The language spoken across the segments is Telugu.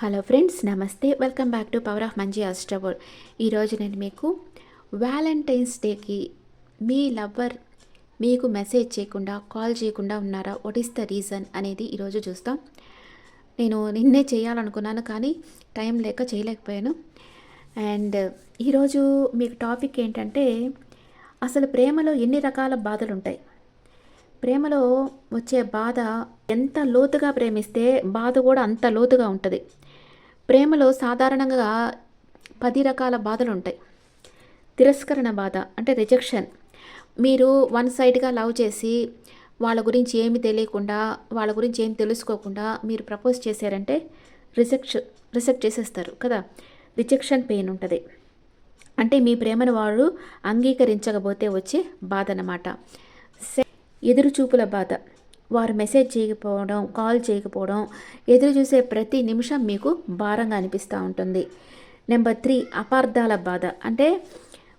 హలో ఫ్రెండ్స్ నమస్తే. Welcome back to power of మంచి అస్టబోల్ ఈరోజు నేను మీకు వ్యాలంటైన్స్ డేకి మీ లవ్వర్ మీకు మెసేజ్ చేయకుండా కాల్ చేయకుండా ఉన్నారా? వాట్ ఈస్ ద రీజన్ అనేది ఈరోజు చూస్తాం. నేను నిన్నే చేయాలనుకున్నాను కానీ టైం లేక చేయలేకపోయాను. అండ్ ఈరోజు మీకు టాపిక్ ఏంటంటే అసలు ప్రేమలో ఎన్ని రకాల బాధలు ఉంటాయి ప్రేమలో వచ్చే బాధ ఎంత లోతుగా ప్రేమిస్తే బాధ కూడా అంత లోతుగా ఉంటుంది. ప్రేమలో సాధారణంగా పది రకాల బాధలు ఉంటాయి తిరస్కరణ బాధ అంటే రిజెక్షన్ మీరు వన్ సైడ్గా లవ్ చేసి వాళ్ళ గురించి ఏమి తెలియకుండా వాళ్ళ గురించి ఏమి తెలుసుకోకుండా మీరు ప్రపోజ్ చేశారంటే రిజెక్ట్ రిజెక్ట్ చేసేస్తారు కదా. రిజెక్షన్ పెయిన్ ఉంటుంది. అంటే మీ ప్రేమను వాడు అంగీకరించకపోతే వచ్చే బాధ అన్నమాట ఎదురుచూపుల బాధ. వారు మెసేజ్ చేయకపోవడం కాల్ చేయకపోవడం ఎదురు చూసే ప్రతి నిమిషం మీకు భారంగా అనిపిస్తూ ఉంటుంది. నెంబర్ త్రీ అపార్థాల బాధ. అంటే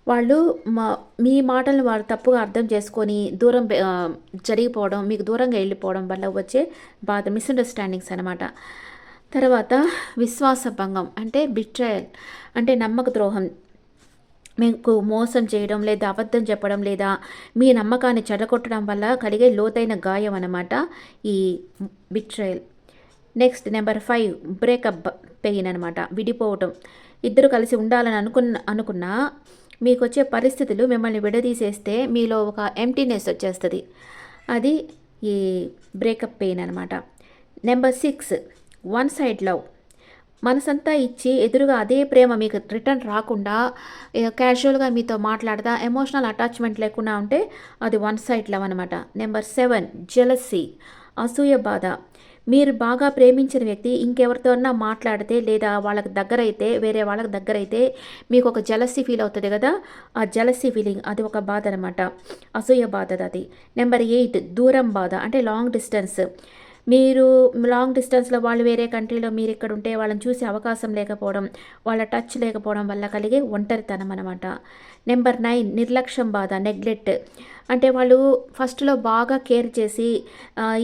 వాళ్ళు మా మీ మాటలను వారు తప్పుగా అర్థం చేసుకొని దూరం జరిగిపోవడం మీకు దూరంగా వెళ్ళిపోవడం వల్ల వచ్చే బాధ మిస్అండర్స్టాండింగ్స్ అనమాట తర్వాత విశ్వాస భంగం. అంటే బిట్రయల్ అంటే నమ్మక ద్రోహం. మీకు మోసం చేయడం లేదా అబద్ధం చెప్పడం లేదా మీ నమ్మకాన్ని చెడగొట్టడం వల్ల కలిగే లోతైన గాయం అనమాట ఈ betrayal next number five breakup pain అనమాట విడిపోవటం. ఇద్దరు కలిసి ఉండాలని అనుకున్న అనుకున్నా మీకు వచ్చే పరిస్థితులు మిమ్మల్ని విడదీసేస్తే మీలో ఒక ఎంటీనెస్ వచ్చేస్తుంది. అది ఈ బ్రేకప్ పెయిన్ అనమాట number six one side love మనసంతా ఇచ్చి ఎదురుగా అదే ప్రేమ మీకు రిటర్న్ రాకుండా క్యాజువల్గా మీతో మాట్లాడదా ఎమోషనల్ అటాచ్మెంట్ లేకుండా ఉంటే అది వన్ సైడ్ లవ్ అనమాట నెంబర్ సెవెన్ జెలసీ అసూయ బాధ. మీరు బాగా ప్రేమించిన వ్యక్తి ఇంకెవరితోన్నా మాట్లాడితే లేదా వాళ్ళకి దగ్గర అయితే వేరే వాళ్ళకి దగ్గర అయితే మీకు ఒక జలసీ ఫీల్ అవుతుంది కదా? ఆ జలసీ ఫీలింగ్ అది ఒక బాధ అనమాట అసూయ బాధ అది. నెంబర్ ఎయిట్ దూరం బాధ అంటే లాంగ్ డిస్టెన్స్ మీరు లాంగ్ డిస్టెన్స్లో వాళ్ళు వేరే కంట్రీలో మీరు ఇక్కడ ఉంటే వాళ్ళని చూసే అవకాశం లేకపోవడం వాళ్ళ టచ్ లేకపోవడం వల్ల కలిగే ఒంటరితనం అనమాట నెంబర్ నైన్ నిర్లక్ష్యం బాధ నెగ్లెక్ట్ అంటే వాళ్ళు ఫస్ట్లో బాగా కేర్ చేసి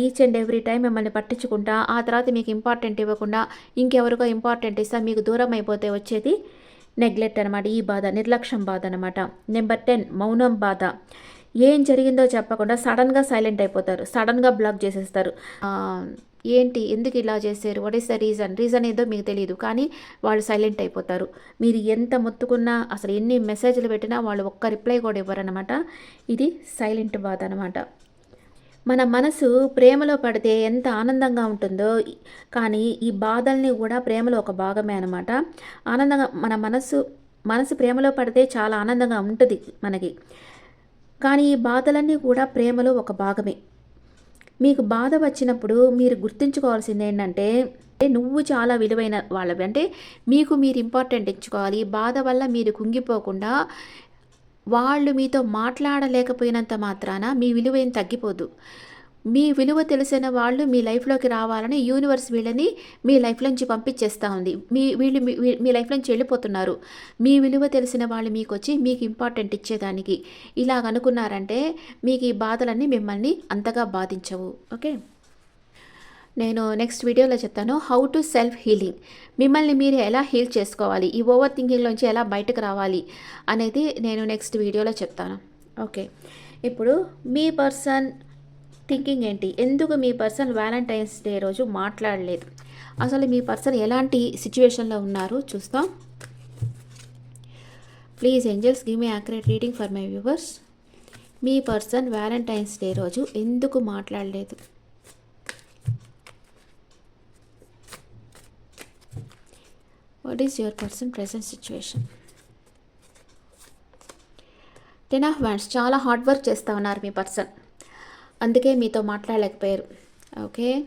ఈచ్ అండ్ ఎవ్రీ టైం మిమ్మల్ని పట్టించుకుంటా ఆ తర్వాత మీకు ఇంపార్టెంట్ ఇవ్వకుండా ఇంకెవరికో ఇంపార్టెంట్ ఇస్తా మీకు దూరం అయిపోతే వచ్చేది నెగ్లెక్ట్ అనమాట ఈ బాధ నిర్లక్ష్యం బాధ అనమాట నెంబర్ టెన్ మౌనం బాధ. ఏం జరిగిందో చెప్పకుండా సడన్గా సైలెంట్ అయిపోతారు. సడన్గా బ్లాక్ చేసేస్తారు. ఏంటి? ఎందుకు ఇలా చేశారు? What is the reason reason ఏదో మీకు తెలియదు కానీ వాళ్ళు సైలెంట్ అయిపోతారు. మీరు ఎంత మొత్తుకున్నా అసలు ఎన్ని మెసేజ్లు పెట్టినా వాళ్ళు ఒక్క రిప్లై కూడా ఇవ్వరనమాట ఇది సైలెంట్ బాధ అనమాట మన మనసు ప్రేమలో పడితే ఎంత ఆనందంగా ఉంటుందో కానీ ఈ బాధల్ని కూడా ప్రేమలో ఒక భాగమే అనమాట ఆనందంగా మన మనసు మనసు ప్రేమలో పడితే చాలా ఆనందంగా ఉంటుంది మనకి. కానీ ఈ బాధలన్నీ కూడా ప్రేమలో ఒక భాగమే. మీకు బాధ వచ్చినప్పుడు మీరు గుర్తుంచుకోవాల్సింది ఏంటంటే నువ్వు చాలా విలువైన వాళ్ళవి. అంటే మీకు మీరు ఇంపార్టెంట్ ఇచ్చుకోవాలి బాధ వల్ల మీరు కుంగిపోకుండా వాళ్ళు మీతో మాట్లాడలేకపోయినంత మాత్రాన మీ విలువ ఏం తగ్గిపోదు. మీ విలువ తెలిసిన వాళ్ళు మీ లైఫ్లోకి రావాలని యూనివర్స్ వీళ్ళని మీ లైఫ్ నుంచి పంపించేస్తూ ఉంది. మీ వీళ్ళు మీ- మీ లైఫ్ నుంచి వెళ్ళిపోతున్నారు. మీ విలువ తెలిసిన వాళ్ళు మీకు వచ్చి మీకు ఇంపార్టెంట్ ఇచ్చేదానికి. ఇలాగ అనుకున్నారంటే మీకు ఈ బాధలన్నీ మిమ్మల్ని అంతగా బాధించవు. ఓకే? నేను నెక్స్ట్ వీడియోలో చెప్తాను. How to self healing. మిమ్మల్ని మీరు ఎలా హీల్ చేసుకోవాలి? ఈ ఓవర్ థింకింగ్లోంచి ఎలా బయటకు రావాలి అనేది నేను నెక్స్ట్ వీడియోలో చెప్తాను. ఓకే? ఇప్పుడు మీ పర్సన్ థింకింగ్ ఏంటి? ఎందుకు మీ పర్సన్ వ్యాలంటైన్స్ డే రోజు మాట్లాడలేదు? అసలు మీ పర్సన్ ఎలాంటి సిచ్యువేషన్లో ఉన్నారు? చూస్తాం. Please angels give me accurate reading for my viewers me person Valentine's day రోజు ఎందుకు మాట్లాడలేదు? What is your person present situation ten of wands చాలా హార్డ్ వర్క్ చేస్తూ ఉన్నారు మీ పర్సన్. అందుకే మీతో మాట్లాడలేకపోయారు. ఓకే?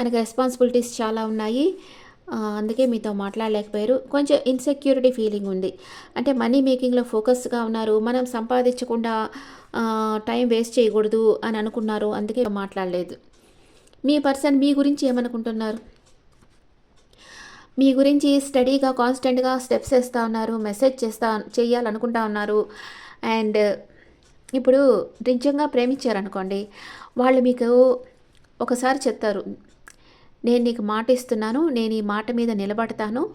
తనకు రెస్పాన్సిబిలిటీస్ చాలా ఉన్నాయి. అందుకే మీతో మాట్లాడలేకపోయారు. కొంచెం ఇన్సెక్యూరిటీ ఫీలింగ్ ఉంది. అంటే మనీ మేకింగ్లో ఫోకస్గా ఉన్నారు. మనం సంపాదించకుండా టైం వేస్ట్ చేయకూడదు అని అనుకున్నారు. అందుకే మాట్లాడలేదు. మీ పర్సన్ మీ గురించి ఏమనుకుంటున్నారు? మీ గురించి స్టడీగా కాన్స్టెంట్గా స్టెప్స్ వేస్తూ ఉన్నారు మెసేజ్ చేస్తా చేయాలనుకుంటా ఉన్నారు. అండ్ ఇప్పుడు నిజంగా ప్రేమించారనుకోండి వాళ్ళు మీకు ఒకసారి చెప్తారు నేను నీకు మాట ఇస్తున్నాను నేను ఈ మాట మీద నిలబడతాను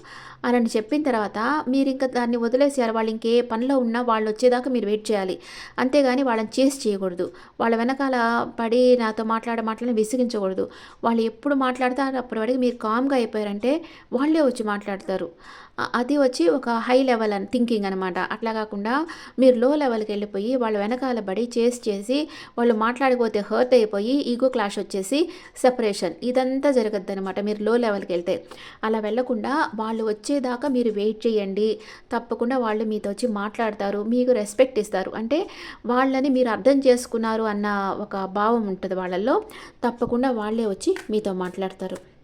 అని చెప్పిన తర్వాత మీరు ఇంకా దాన్ని వదిలేసారు వాళ్ళు ఇంకే పనిలో ఉన్నా వాళ్ళు వచ్చేదాకా మీరు వెయిట్ చేయాలి. అంతేగాని వాళ్ళని చేసి చేయకూడదు. వాళ్ళ వెనకాల పడి నాతో మాట్లాడ మాటలను విసిగించకూడదు. వాళ్ళు ఎప్పుడు మాట్లాడతారు అప్పటి వరకు మీరు కామ్గా అయిపోయారంటే వాళ్ళే వచ్చి మాట్లాడతారు. అది వచ్చి ఒక హై లెవెల్ అని థింకింగ్ అనమాట అట్లా కాకుండా మీరు లో లెవెల్కి వెళ్ళిపోయి వాళ్ళ వెనకాల పడి చేసి చేసి వాళ్ళు మాట్లాడిపోతే హర్ట్ అయిపోయి ఈగో క్లాష్ వచ్చేసి సెపరేషన్ ఇదంతా జరగద్దు అనమాట మీరు లో లెవెల్కి వెళ్తే. అలా వెళ్ళకుండా వాళ్ళు వచ్చేదాకా మీరు వెయిట్ చేయండి. తప్పకుండా వాళ్ళు మీతో వచ్చి మాట్లాడతారు మీకు రెస్పెక్ట్ ఇస్తారు. అంటే వాళ్ళని మీరు అర్థం చేసుకున్నారు అన్న ఒక భావం ఉంటుంది వాళ్ళల్లో. తప్పకుండా వాళ్ళే వచ్చి మీతో మాట్లాడతారు.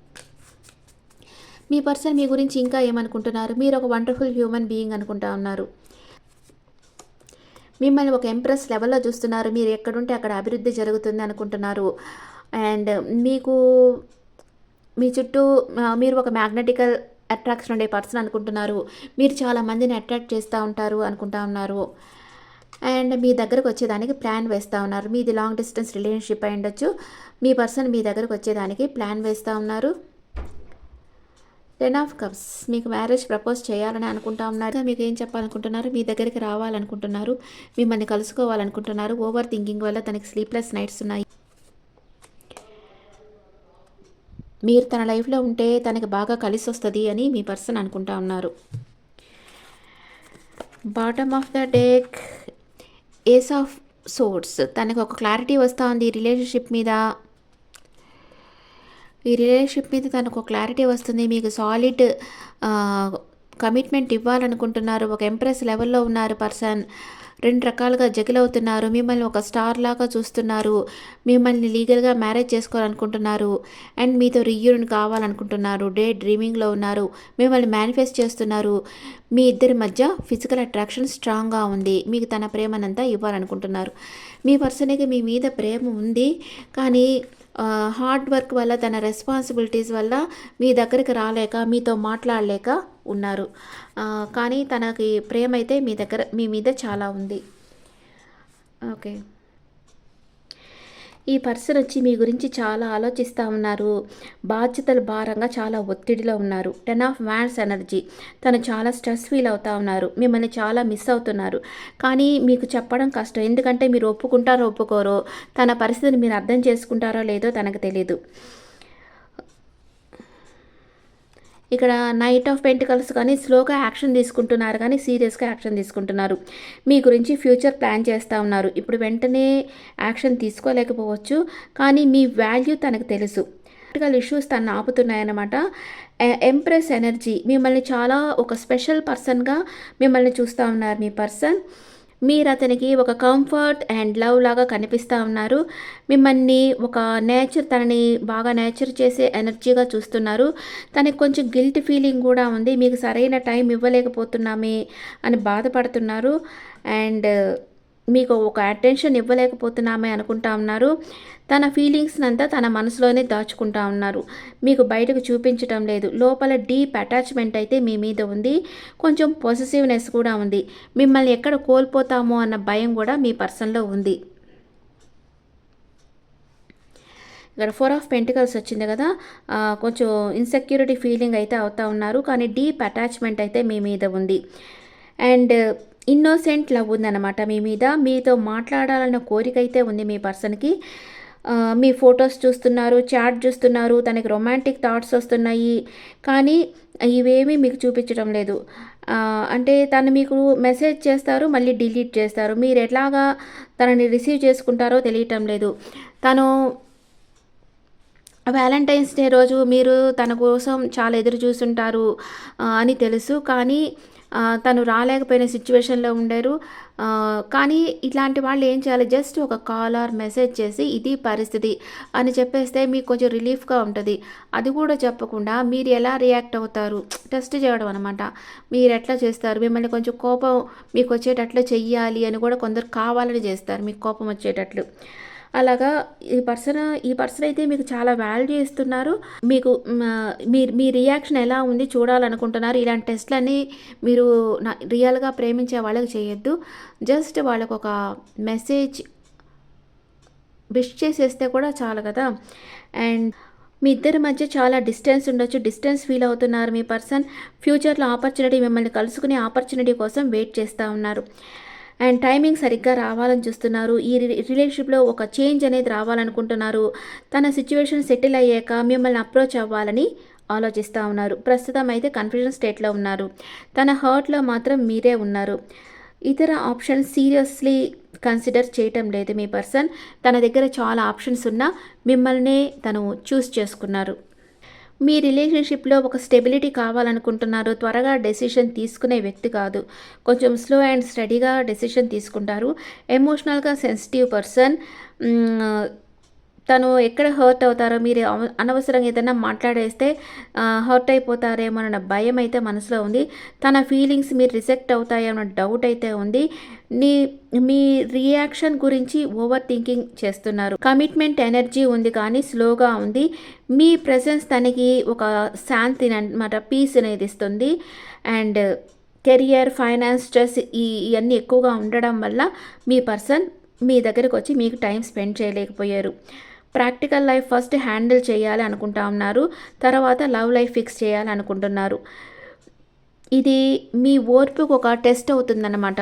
మీ పర్సన్ మీ గురించి ఇంకా ఏమనుకుంటున్నారు? మీరు ఒక వండర్ఫుల్ హ్యూమన్ బీయింగ్ అనుకుంటా ఉన్నారు. మిమ్మల్ని ఒక ఎంప్రెస్ లెవెల్లో చూస్తున్నారు. మీరు ఎక్కడుంటే అక్కడ అభివృద్ధి జరుగుతుంది అనుకుంటున్నారు. అండ్ మీకు మీ చుట్టూ మీరు ఒక మ్యాగ్నెటికల్ అట్రాక్షన్ ఉండే పర్సన్ అనుకుంటున్నారు. మీరు చాలా మందిని అట్రాక్ట్ చేస్తూ ఉంటారు అనుకుంటా ఉన్నారు. అండ్ మీ దగ్గరకు వచ్చేదానికి ప్లాన్ వేస్తూ ఉన్నారు. మీది లాంగ్ డిస్టెన్స్ రిలేషన్షిప్ అయి ఉండొచ్చు. మీ పర్సన్ మీ దగ్గరకు వచ్చేదానికి ప్లాన్ వేస్తూ ఉన్నారు. టెన్ ఆఫ్ కప్స్ మీకు మ్యారేజ్ ప్రపోజ్ చేయాలని అనుకుంటా ఉన్నారు. మీకు ఏం చెప్పాలనుకుంటున్నారు? మీ దగ్గరికి రావాలనుకుంటున్నారు. మిమ్మల్ని కలుసుకోవాలనుకుంటున్నారు. ఓవర్ థింకింగ్ వల్ల తనకి స్లీప్లెస్ నైట్స్ ఉన్నాయి. మీరు తన లైఫ్లో ఉంటే తనకి బాగా కలిసి వస్తుంది అని మీ పర్సన్ అనుకుంటా ఉన్నారు. Bottom of the deck ace of swords తనకు ఒక క్లారిటీ వస్తూ ఉంది. రిలేషన్షిప్ మీద ఈ రిలేషన్షిప్ మీద తనకు క్లారిటీ వస్తుంది. మీకు సాలిడ్ కమిట్మెంట్ ఇవ్వాలనుకుంటున్నారు. ఒక ఎంప్రెస్ లెవెల్లో ఉన్నారు పర్సన్ రెండు రకాలుగా జగిలవుతున్నారు మిమ్మల్ని ఒక స్టార్ లాగా చూస్తున్నారు. మిమ్మల్ని లీగల్గా మ్యారేజ్ చేసుకోవాలనుకుంటున్నారు. అండ్ మీతో రీయూనియన్ కావాలనుకుంటున్నారు. డే డ్రీమింగ్లో ఉన్నారు. మిమ్మల్ని మేనిఫెస్ట్ చేస్తున్నారు. మీ ఇద్దరి మధ్య ఫిజికల్ అట్రాక్షన్ స్ట్రాంగ్గా ఉంది. మీకు తన ప్రేమనంతా ఇవ్వాలనుకుంటున్నారు. మీ పర్సన్కి మీ మీద ప్రేమ ఉంది. కానీ హార్డ్ వర్క్ వల్ల తన రెస్పాన్సిబిలిటీస్ వల్ల మీ దగ్గరికి రాలేక మీతో మాట్లాడలేక ఉన్నారు. కానీ తనకి ప్రేమ అయితే మీ దగ్గర మీ మీద చాలా ఉంది. ఓకే. ఈ పర్సన్ వచ్చి మీ గురించి చాలా ఆలోచిస్తూ ఉన్నారు. బాధ్యతలు భారంగా చాలా ఒత్తిడిలో ఉన్నారు. Ten of wands energy. తను చాలా స్ట్రెస్ ఫీల్ అవుతూ ఉన్నారు. మిమ్మల్ని చాలా మిస్ అవుతున్నారు. కానీ మీకు చెప్పడం కష్టం. ఎందుకంటే మీరు ఒప్పుకుంటారో ఒప్పుకోరో తన పరిస్థితిని మీరు అర్థం చేసుకుంటారో లేదో తనకు తెలియదు ఇక్కడ నైట్ ఆఫ్ పెంటికల్స్ కానీ స్లోగా యాక్షన్ తీసుకుంటున్నారు కానీ సీరియస్గా యాక్షన్ తీసుకుంటున్నారు. మీ గురించి ఫ్యూచర్ ప్లాన్ చేస్తూ ఉన్నారు. ఇప్పుడు వెంటనే యాక్షన్ తీసుకోలేకపోవచ్చు. కానీ మీ వాల్యూ తనకు తెలుసు. పొలిటికల్ ఇష్యూస్ తను ఆపుతున్నాయన్నమాట. E, ఎంప్రెస్ ఎనర్జీ మిమ్మల్ని చాలా ఒక స్పెషల్ పర్సన్గా మిమ్మల్ని చూస్తూ ఉన్నారు మీ పర్సన్ మీరు అతనికి ఒక కంఫర్ట్ అండ్ లవ్ లాగా కనిపిస్తూ ఉన్నారు. మిమ్మల్ని ఒక నేచర్ తనని బాగా నేచర్ చేసే ఎనర్జీగా చూస్తున్నారు. తనకి కొంచెం గిల్ట్ ఫీలింగ్ కూడా ఉంది. మీకు సరైన టైం ఇవ్వలేకపోతున్నామే అని బాధపడుతున్నారు. అండ్ మీకు ఒక అటెన్షన్ ఇవ్వలేకపోతున్నామే అనుకుంటా ఉన్నారు. తన ఫీలింగ్స్ని అంతా తన మనసులోనే దాచుకుంటా ఉన్నారు. మీకు బయటకు చూపించటం లేదు. లోపల డీప్ అటాచ్మెంట్ అయితే మీ మీద ఉంది. కొంచెం పొసెసివ్నెస్ కూడా ఉంది. మిమ్మల్ని ఎక్కడ కోల్పోతామో అన్న భయం కూడా మీ పర్సన్లో ఉంది. ఇక్కడ ఫోర్ ఆఫ్ పెంటికల్స్ వచ్చింది కదా. కొంచెం ఇన్సెక్యూరిటీ ఫీలింగ్ అయితే అవుతా ఉన్నారు. కానీ డీప్ అటాచ్మెంట్ అయితే మీ మీద ఉంది. అండ్ ఇన్నోసెంట్ లవ్ ఉందన్నమాట. మీ మీద మీతో మాట్లాడాలన్న కోరిక అయితే ఉంది మీ పర్సన్కి. మీ ఫొటోస్ చూస్తున్నారు చాట్ చూస్తున్నారు తనకి రొమాంటిక్ థాట్స్ వస్తున్నాయి. కానీ ఇవేమీ మీకు చూపించడం లేదు. అంటే తను మీకు మెసేజ్ చేస్తారు మళ్ళీ డిలీట్ చేస్తారు. మీరు ఎట్లాగా తనని రిసీవ్ చేసుకుంటారో తెలియటం లేదు. తను వ్యాలంటైన్స్ డే రోజు మీరు తన కోసం చాలా ఎదురు చూసుంటారు అని తెలుసు. కానీ తను రాలేకపోయిన సిచ్యువేషన్లో ఉండరు. కానీ ఇట్లాంటి వాళ్ళు ఏం చేయాలి? జస్ట్ ఒక కాల్ ఆర్ మెసేజ్ చేసి ఇది పరిస్థితి అని చెప్పేస్తే మీకు కొంచెం రిలీఫ్గా ఉంటుంది. అది కూడా చెప్పకుండా మీరు ఎలా రియాక్ట్ అవుతారు? టెస్ట్ చేయడం అనమాట మీరు ఎట్లా చేస్తారు? మిమ్మల్ని కొంచెం కోపం మీకు వచ్చేటట్లు చెయ్యాలి అని కూడా కొందరు కావాలని చేస్తారు. మీకు కోపం వచ్చేటట్లు. అలాగా ఈ పర్సన్ ఈ పర్సన్ అయితే మీకు చాలా వాల్యూ ఇస్తున్నారు. మీకు మీ మీ రియాక్షన్ ఎలా ఉంది చూడాలనుకుంటున్నారు. ఇలాంటి టెస్ట్లన్నీ మీరు నా రియల్గా ప్రేమించే వాళ్ళకి చేయొద్దు. జస్ట్ వాళ్ళకు ఒక మెసేజ్ విష్ చేసేస్తే కూడా చాలు కదా. అండ్ మీ ఇద్దరి మధ్య చాలా డిస్టెన్స్ ఉండొచ్చు. డిస్టెన్స్ ఫీల్ అవుతున్నారు మీ పర్సన్. ఫ్యూచర్లో ఆపర్చునిటీ మిమ్మల్ని కలుసుకునే ఆపర్చునిటీ కోసం వెయిట్ చేస్తూ ఉన్నారు. అండ్ టైమింగ్ సరిగ్గా రావాలని చూస్తున్నారు. ఈ రిలేషన్షిప్లో ఒక చేంజ్ అనేది రావాలనుకుంటున్నారు. తన సిచ్యువేషన్ సెటిల్ అయ్యాక మిమ్మల్ని అప్రోచ్ అవ్వాలని ఆలోచిస్తూ ఉన్నారు. ప్రస్తుతం అయితే కన్ఫ్యూజన్ స్టేట్లో ఉన్నారు. తన హర్ట్లో మాత్రం మీరే ఉన్నారు. ఇతర ఆప్షన్స్ సీరియస్లీ కన్సిడర్ చేయటం లేదు మీ పర్సన్. తన దగ్గర చాలా ఆప్షన్స్ ఉన్నా మిమ్మల్నే తను చూస్ చేసుకున్నారు. మీ రిలేషన్షిప్లో ఒక స్టెబిలిటీ కావాలనుకుంటున్నారు త్వరగా డెసిషన్ తీసుకునే వ్యక్తి కాదు. కొంచెం స్లో అండ్ స్టడీగా డెసిషన్ తీసుకుంటారు. ఎమోషనల్గా సెన్సిటివ్ పర్సన్ తను ఎక్కడ హర్ట్ అవుతారో మీరు అనవసరంగా ఏదైనా మాట్లాడేస్తే హర్ట్ అయిపోతారేమో అన్న భయం అయితే మనసులో ఉంది. తన ఫీలింగ్స్ మీరు రిసెక్ట్ అవుతాయన్న డౌట్ అయితే ఉంది. నీ మీ రియాక్షన్ గురించి ఓవర్ థింకింగ్ చేస్తున్నారు. కమిట్మెంట్ ఎనర్జీ ఉంది కానీ స్లోగా ఉంది. మీ ప్రెసెన్స్ తనకి ఒక శాంతిని అనమాట పీస్ అనేది ఇస్తుంది. అండ్ కెరియర్ ఫైనాన్స్ స్ట్రెస్ ఈ ఇవన్నీ ఎక్కువగా ఉండడం వల్ల మీ పర్సన్ మీ దగ్గరకు వచ్చి మీకు టైం స్పెండ్ చేయలేకపోయారు. ప్రాక్టికల్ లైఫ్ ఫస్ట్ హ్యాండిల్ చేయాలి అనుకుంటా ఉన్నారు. తర్వాత లవ్ లైఫ్ ఫిక్స్ చేయాలి అనుకుంటున్నారు. ఇది మీ ఓర్పుకు ఒక టెస్ట్ అవుతుందన్నమాట.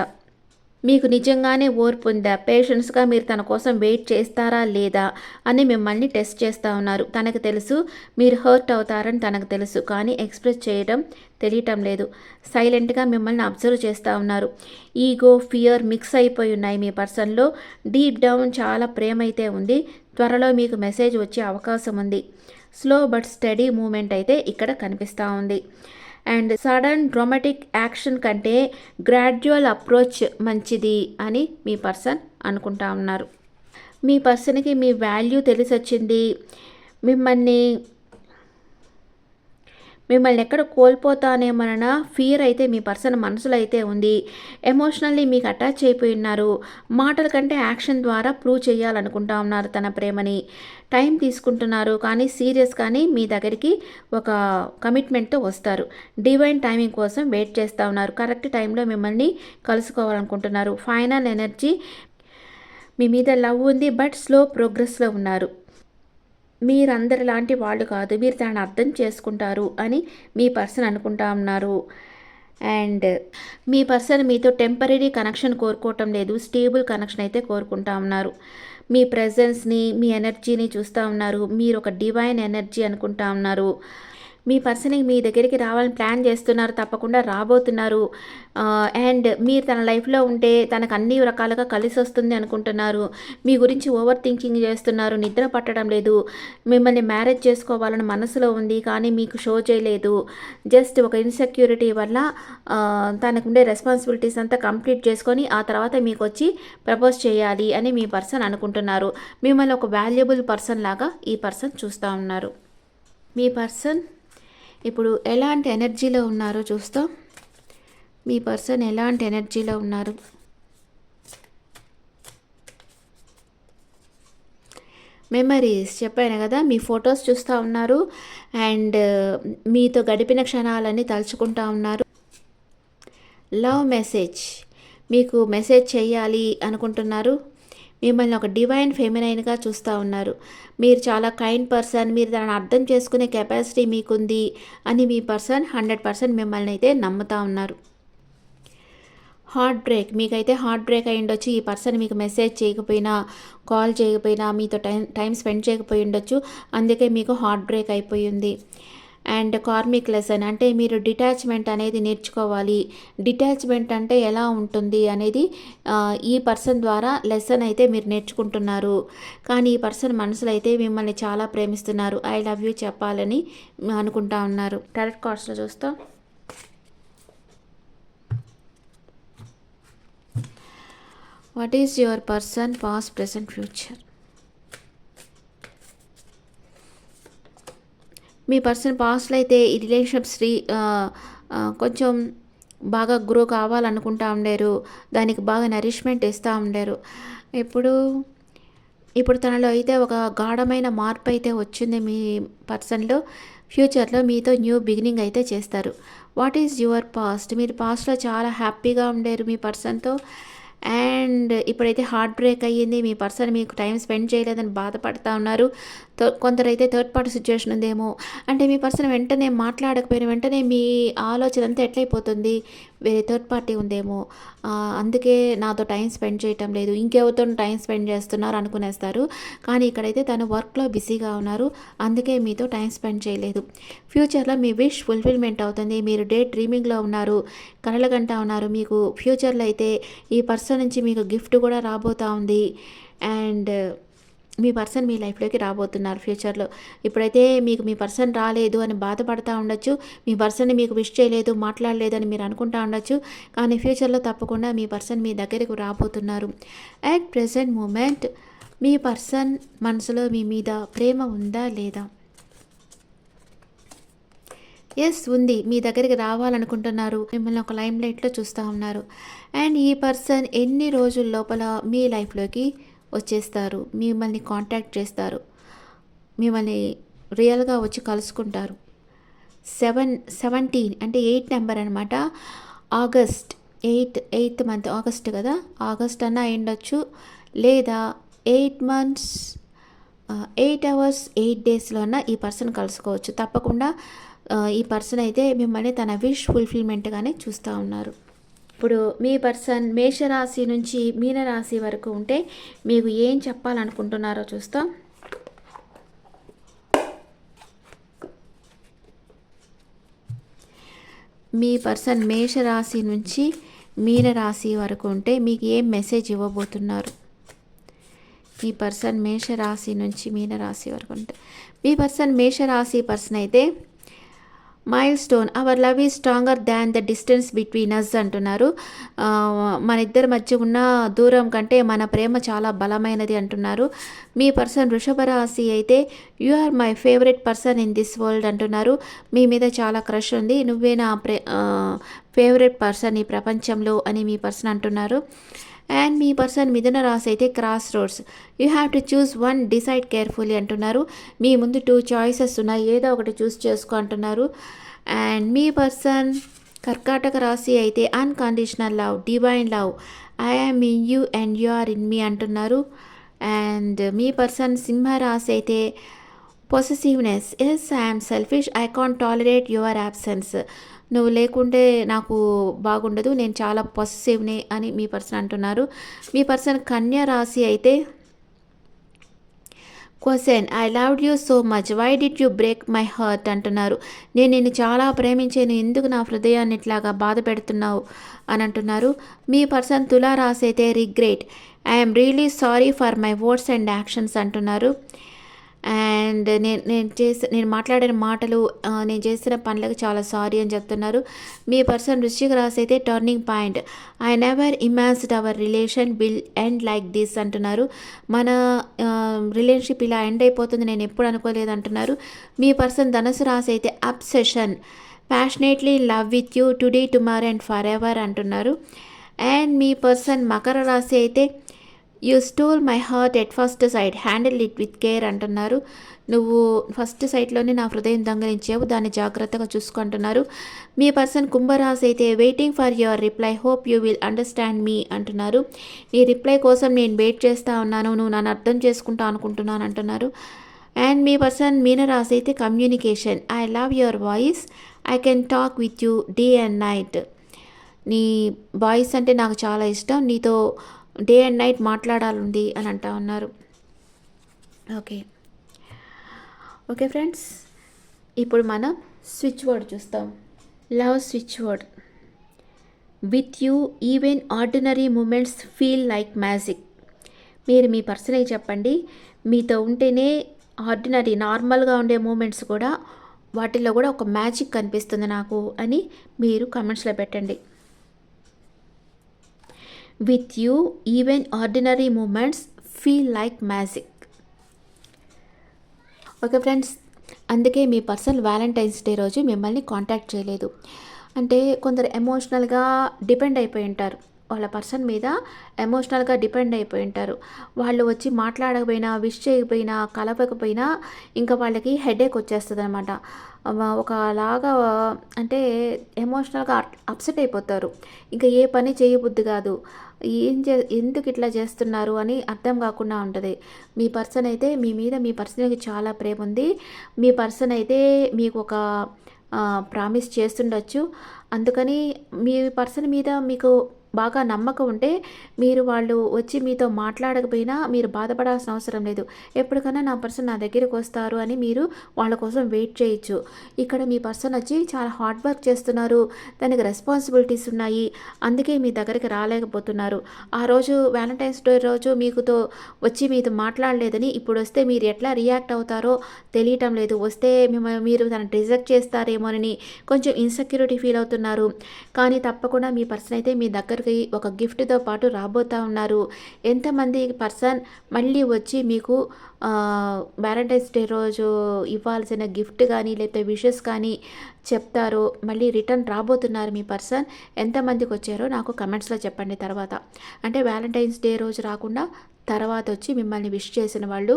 మీకు నిజంగానే ఓర్పు ఉందా? పేషెన్స్గా మీరు తన కోసం వెయిట్ చేస్తారా లేదా అని మిమ్మల్ని టెస్ట్ చేస్తూ ఉన్నారు. తనకు తెలుసు మీరు హర్ట్ అవుతారని తనకు తెలుసు కానీ ఎక్స్ప్రెస్ చేయడం తెలియటం లేదు. సైలెంట్గా మిమ్మల్ని అబ్జర్వ్ చేస్తూ ఉన్నారు. ఈగో ఫియర్ మిక్స్ అయిపోయి ఉన్నాయి మీ పర్సన్లో. డీప్ డౌన్ చాలా ప్రేమ అయితే ఉంది. త్వరలో మీకు మెసేజ్ వచ్చే అవకాశం ఉంది. స్లో బట్ స్టడీ మూమెంట్ అయితే ఇక్కడ కనిపిస్తూ ఉంది. అండ్ సడన్ డ్రామాటిక్ యాక్షన్ కంటే గ్రాడ్యువల్ అప్రోచ్ మంచిది అని మీ పర్సన్ అనుకుంటా ఉన్నారు. మీ పర్సన్కి మీ వాల్యూ తెలిసి వచ్చింది మిమ్మల్ని మిమ్మల్ని ఎక్కడ కోల్పోతానేమన్న ఫియర్ అయితే మీ పర్సన్ మనసులో అయితే ఉంది. ఎమోషనల్లీ మీకు అటాచ్ అయిపోయి ఉన్నారు. మాటల కంటే యాక్షన్ ద్వారా ప్రూవ్ చేయాలనుకుంటా ఉన్నారు తన ప్రేమని. టైం తీసుకుంటున్నారు కానీ సీరియస్ కానీ మీ దగ్గరికి ఒక కమిట్మెంట్తో వస్తారు. డివైన్ టైమింగ్ కోసం వెయిట్ చేస్తూ ఉన్నారు. కరెక్ట్ టైంలో మిమ్మల్ని కలుసుకోవాలనుకుంటున్నారు. ఫైనల్ ఎనర్జీ మీ మీద లవ్ ఉంది బట్ స్లో ప్రోగ్రెస్లో ఉన్నారు. మీరందరి లాంటి వాళ్ళు కాదు మీరు దాన్ని అర్థం చేసుకుంటారు అని మీ పర్సన్ అనుకుంటా ఉన్నారు. అండ్ మీ పర్సన్ మీతో టెంపరీ కనెక్షన్ కోరుకోవటం లేదు స్టేబుల్ కనెక్షన్ అయితే కోరుకుంటా ఉన్నారు. మీ ప్రజెన్స్ని మీ ఎనర్జీని చూస్తూ ఉన్నారు. మీరు ఒక డివైన్ ఎనర్జీ అనుకుంటా ఉన్నారు. మీ పర్సన్ మీ దగ్గరికి రావాలని ప్లాన్ చేస్తున్నారు తప్పకుండా రాబోతున్నారు. అండ్ మీరు తన లైఫ్లో ఉంటే తనకు అన్ని రకాలుగా కలిసి వస్తుంది అనుకుంటున్నారు. మీ గురించి ఓవర్ థింకింగ్ చేస్తున్నారు నిద్ర పట్టడం లేదు. మిమ్మల్ని మ్యారేజ్ చేసుకోవాలని మనసులో ఉంది కానీ మీకు షో చేయలేదు. జస్ట్ ఒక ఇన్సెక్యూరిటీ వల్ల తనకుండే రెస్పాన్సిబిలిటీస్ అంతా కంప్లీట్ చేసుకొని ఆ తర్వాత మీకు వచ్చి ప్రపోజ్ చేయాలి అని మీ పర్సన్ అనుకుంటున్నారు. మిమ్మల్ని ఒక వాల్యుబుల్ పర్సన్ లాగా ఈ పర్సన్ చూస్తూ ఉన్నారు. మీ పర్సన్ ఇప్పుడు ఎలాంటి ఎనర్జీలో ఉన్నారో చూస్తాం. మీ పర్సన్ ఎలాంటి ఎనర్జీలో ఉన్నారు? మెమరీస్ చెప్పాను కదా మీ ఫొటోస్ చూస్తూ ఉన్నారు. అండ్ మీతో గడిపిన క్షణాలన్నీ తలుచుకుంటా ఉన్నారు. లవ్ మెసేజ్ మీకు మెసేజ్ చేయాలి అనుకుంటున్నారు. మిమ్మల్ని ఒక డివైన్ ఫెమినైన్గా చూస్తూ ఉన్నారు. మీరు చాలా కైండ్ పర్సన్ మీరు దాన్ని అర్థం చేసుకునే కెపాసిటీ మీకుంది అని మీ పర్సన్ హండ్రెడ్ పర్సెంట్ మిమ్మల్ని అయితే నమ్ముతూ ఉన్నారు. హార్ట్ బ్రేక్ మీకైతే హార్ట్ బ్రేక్ అయి ఉండొచ్చు. ఈ పర్సన్ మీకు మెసేజ్ చేయకపోయినా కాల్ చేయకపోయినా మీతో టైం టైం స్పెండ్ చేయకపోయి ఉండొచ్చు. అందుకే మీకు హార్ట్ బ్రేక్ అయిపోయింది అండ్ కార్మిక్ లెసన్ అంటే మీరు డిటాచ్మెంట్ అనేది నేర్చుకోవాలి. డిటాచ్మెంట్ అంటే ఎలా ఉంటుంది అనేది ఈ పర్సన్ ద్వారా లెసన్ అయితే మీరు నేర్చుకుంటున్నారు. కానీ ఈ పర్సన్ మనసులో అయితే మిమ్మల్ని చాలా ప్రేమిస్తున్నారు. ఐ లవ్ యూ చెప్పాలని అనుకుంటా ఉన్నారు. టెరెట్ కార్డ్స్లో చూస్తాం. What is your person past present future me person పాస్ట్లో అయితే ఈ రిలేషన్షిప్స్ కొంచెం బాగా గ్రో కావాలనుకుంటా ఉండేరు. దానికి బాగా నరిష్మెంట్ ఇస్తూ ఉండేరు. ఇప్పుడు ఇప్పుడు తనలో అయితే ఒక గాఢమైన మార్పు అయితే వచ్చింది మీ పర్సన్లో. ఫ్యూచర్లో మీతో న్యూ బిగినింగ్ అయితే చేస్తారు. What is your past? మీరు పాస్ట్లో చాలా హ్యాపీగా ఉండేరు మీ పర్సన్తో. అండ్ ఇప్పుడైతే హార్ట్ బ్రేక్ అయ్యింది. మీ పర్సన్ మీకు టైం స్పెండ్ చేయలేదని బాధపడుతూ ఉన్నారు. కొందరైతే థర్డ్ పార్టీ సిచ్యువేషన్ ఉందేమో. అంటే మీ పర్సన్ వెంటనే మాట్లాడకపోయిన వెంటనే మీ ఆలోచన అంతా ఎట్లయిపోతుంది? వేరే థర్డ్ పార్టీ ఉందేమో. అందుకే నాతో టైం స్పెండ్ చేయటం లేదు. ఇంకెవరితో టైం స్పెండ్ చేస్తున్నారు అనుకునేస్తారు. కానీ ఇక్కడైతే తను వర్క్లో బిజీగా ఉన్నారు. అందుకే మీతో టైం స్పెండ్ చేయలేదు. ఫ్యూచర్లో మీ విష్ ఫుల్ఫిల్మెంట్ అవుతుంది. మీరు డే డ్రీమింగ్లో ఉన్నారు. కలలుగంటా ఉన్నారు. మీకు ఫ్యూచర్లో అయితే ఈ పర్సన్ నుంచి మీకు గిఫ్ట్ కూడా రాబోతా ఉంది. అండ్ మీ పర్సన్ మీ లైఫ్లోకి రాబోతున్నారు ఫ్యూచర్లో. ఇప్పుడైతే మీకు మీ పర్సన్ రాలేదు అని బాధపడతా ఉండొచ్చు. మీ పర్సన్ని మీకు విష్ చేయలేదు మాట్లాడలేదు అని మీరు అనుకుంటా ఉండొచ్చు. కానీ ఫ్యూచర్లో తప్పకుండా మీ పర్సన్ మీ దగ్గరకు రాబోతున్నారు. అట్ ప్రెసెంట్ మూమెంట్ మీ పర్సన్ మనసులో మీ మీద ప్రేమ ఉందా లేదా? ఎస్ ఉంది. మీ దగ్గరికి రావాలనుకుంటున్నారు. మిమ్మల్ని ఒక లైమ్ లైట్లో చూస్తూ ఉన్నారు. అండ్ ఈ పర్సన్ ఎన్ని రోజుల లోపల మీ లైఫ్లోకి వచ్చేస్తారు. మిమ్మల్ని కాంటాక్ట్ చేస్తారు. మిమ్మల్ని రియల్గా వచ్చి కలుసుకుంటారు. సెవెన్ సెవెంటీన్ అంటే ఎయిట్ నెంబర్ అనమాట August eighth eighth month August కదా? ఆగస్ట్ అన్నా అయ్యుండొచ్చు లేదా eight months eight hours eight డేస్లో అన్న ఈ పర్సన్ కలుసుకోవచ్చు. తప్పకుండా ఈ పర్సన్ అయితే మిమ్మల్ని తన విష్ ఫుల్ఫిల్మెంట్గానే చూస్తూ ఉన్నారు. ఇప్పుడు మీ పర్సన్ మేషరాశి నుంచి మీనరాశి వరకు ఉంటే మీకు ఏం చెప్పాలనుకుంటున్నారో చూస్తాం. మీ పర్సన్ మేషరాశి నుంచి మీనరాశి వరకు ఉంటే మీకు ఏం మెసేజ్ ఇవ్వబోతున్నారు? మీ పర్సన్ మేషరాశి నుంచి మీనరాశి వరకు ఉంటే. మీ పర్సన్ మేషరాశి పర్సన్ అయితే milestone our love is stronger than the distance between us అంటున్నారు మన ఇద్దరి మధ్య ఉన్న దూరం కంటే మన ప్రేమ చాలా బలమైనది అంటున్నారు. మీ పర్సన్ వృషభ రాశి అయితే you are my favourite person in this world అంటున్నారు. మీ మీద చాలా క్రష్ ఉంది. నువ్వే నా ప్రే ఫేవరెట్ పర్సన్ ఈ ప్రపంచంలో అని మీ పర్సన్ అంటున్నారు. అండ్ మీ పర్సన్ మిథున రాశి అయితే crossroads you have to choose one decide carefully అంటున్నారు. మీ ముందు టూ చాయిసెస్ ఉన్నాయి. ఏదో ఒకటి చూస్ చేసుకో అంటున్నారు. అండ్ మీ పర్సన్ కర్కాటక రాశి అయితే unconditional love divine love I am in you and you are in me అంటున్నారు. అండ్ మీ పర్సన్ సింహ రాశి అయితే possessiveness yes I'm selfish I can't tolerate your absence నువ్వు లేకుంటే నాకు బాగుండదు నేను చాలా పొసెసివ్ని అని మీ పర్సన్ అంటున్నారు. మీ పర్సన్ కన్యా రాశి అయితే question I loved you so much why did you break my heart అంటున్నారు. నేను నిన్ను చాలా ప్రేమించాను. ఎందుకు నా హృదయాన్ని ఇట్లాగా బాధ పెడుతున్నావు? అని అంటున్నారు. మీ పర్సన్ తులా రాసి అయితే regret I'm really sorry for my words and actions అంటున్నారు. అండ్ నేను నేను చేసే నేను మాట్లాడిన మాటలు నేను చేసిన పనులకు చాలా సారీ అని చెప్తున్నారు. మీ పర్సన్ వృశ్చిక రాసి అయితే turning point. I never imagined our relation will end like this అంటున్నారు. మన రిలేషన్షిప్ ఇలా ఎండ్ అయిపోతుంది నేను ఎప్పుడు అనుకోలేదు అంటున్నారు. మీ పర్సన్ ధనుసు రాసి అయితే obsession. Passionately love with you today tomorrow and for ever అంటున్నారు. అండ్ మీ పర్సన్ మకర రాశి అయితే you stole my heart at first sight handle it with care అంటున్నారు. నువ్వు ఫస్ట్ సైట్లోనే నా హృదయం దొంగలించావు. దాన్ని జాగ్రత్తగా చూసుకుంటున్నారు మీ పర్సన్ కుంభరాశి అయితే waiting for your reply hope you will understand me అంటున్నారు. నీ రిప్లై కోసం నేను వెయిట్ చేస్తూ ఉన్నాను. నువ్వు నన్ను అర్థం చేసుకుంటా అనుకుంటున్నాను అంటున్నారు. అండ్ మీ పర్సన్ మీనరాశి అయితే communication I love your voice I can talk with you day and night నీ వాయిస్ అంటే నాకు చాలా ఇష్టం. నీతో డే అండ్ నైట్ మాట్లాడాలండి అని అంటా ఉన్నారు. ఓకే. ఓకే ఫ్రెండ్స్ ఇప్పుడు మనం స్విచ్ వర్డ్ చూస్తాం. Love switch word. With you even ordinary moments feel like magic. మీరు మీ పర్సనల్ చెప్పండి మీతో ఉంటేనే ఆర్డినరీ నార్మల్గా ఉండే మూమెంట్స్ కూడా వాటిల్లో కూడా ఒక మ్యాజిక్ కనిపిస్తుంది నాకు అని మీరు కమెంట్స్లో పెట్టండి. With you even ordinary moments feel like magic okay friends అందుకే మీ పర్సన్ వ్యాలంటైన్స్ డే రోజు మిమ్మల్ని కాంటాక్ట్ చేయలేదు. అంటే కొందరు ఎమోషనల్గా డిపెండ్ అయిపోయి ఉంటారు. వాళ్ళ పర్సన్ మీద ఎమోషనల్గా డిపెండ్ అయిపోయి ఉంటారు. వాళ్ళు వచ్చి మాట్లాడకపోయినా విష్ చేయకపోయినా కలపకపోయినా ఇంకా వాళ్ళకి హెడేక్ వచ్చేస్తుంది అనమాట ఒకలాగా అంటే ఎమోషనల్గా అప్సెట్ అయిపోతారు. ఇంకా ఏ పని చేయబుద్ధి కాదు. ఏం చే ఎందుకు ఇట్లా చేస్తున్నారు అని అర్థం కాకుండా ఉంటుంది. మీ పర్సన్ అయితే మీ మీద మీ పర్సన్కి చాలా ప్రేమ ఉంది. మీ పర్సన్ అయితే మీకు ఒక ప్రామిస్ చేస్తుండొచ్చు. అందుకని మీ పర్సన్ మీద మీకు బాగా నమ్మకం ఉంటే మీరు వాళ్ళు వచ్చి మీతో మాట్లాడకపోయినా మీరు బాధపడాల్సిన అవసరం లేదు. ఎప్పటికైనా నా పర్సన్ నా దగ్గరికి వస్తారు అని మీరు వాళ్ళ కోసం వెయిట్ చేయొచ్చు. ఇక్కడ మీ పర్సన్ వచ్చి చాలా హార్డ్ వర్క్ చేస్తున్నారు. దానికి రెస్పాన్సిబిలిటీస్ ఉన్నాయి. అందుకే మీ దగ్గరికి రాలేకపోతున్నారు. ఆ రోజు వ్యాలంటైన్స్ డే రోజు మీకుతో వచ్చి మీతో మాట్లాడలేదని ఇప్పుడు వస్తే మీరు ఎట్లా రియాక్ట్ అవుతారో తెలియటం లేదు. వస్తే మిమ్మల్ని మీరు తను రిజెక్ట్ చేస్తారేమోనని కొంచెం ఇన్సెక్యూరిటీ ఫీల్ అవుతున్నారు. కానీ తప్పకుండా మీ పర్సన్ అయితే మీ దగ్గర దగ్గరికి ఒక గిఫ్ట్తో పాటు రాబోతూ ఉన్నారు. ఎంతమంది పర్సన్ మళ్ళీ వచ్చి మీకు వ్యాలంటైన్స్ డే రోజు ఇవ్వాల్సిన గిఫ్ట్ కానీ లేకపోతే విషెస్ కానీ చెప్తారో మళ్ళీ రిటర్న్ రాబోతున్నారు మీ పర్సన్ ఎంతమందికి వచ్చారో నాకు కమెంట్స్లో చెప్పండి తర్వాత. అంటే వ్యాలంటైన్స్ డే రోజు రాకుండా తర్వాత వచ్చి మిమ్మల్ని విష్ చేసిన వాళ్ళు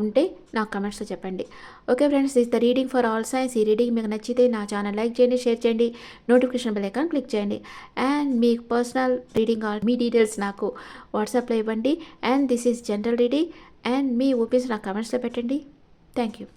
ఉంటే నాకు కమెంట్స్లో చెప్పండి. Okay friends is the reading for all signs ఈ రీడింగ్ మీకు నచ్చితే నా ఛానల్ లైక్ చేయండి షేర్ చేయండి నోటిఫికేషన్ బెల్ ఐకాన్ క్లిక్ చేయండి. అండ్ మీకు పర్సనల్ రీడింగ్ ఆల్ మీ డీటెయిల్స్ నాకు వాట్సాప్లో ఇవ్వండి. And this is general reading and మీ ఓపీస్ నాకు కమెంట్స్లో పెట్టండి. Thank you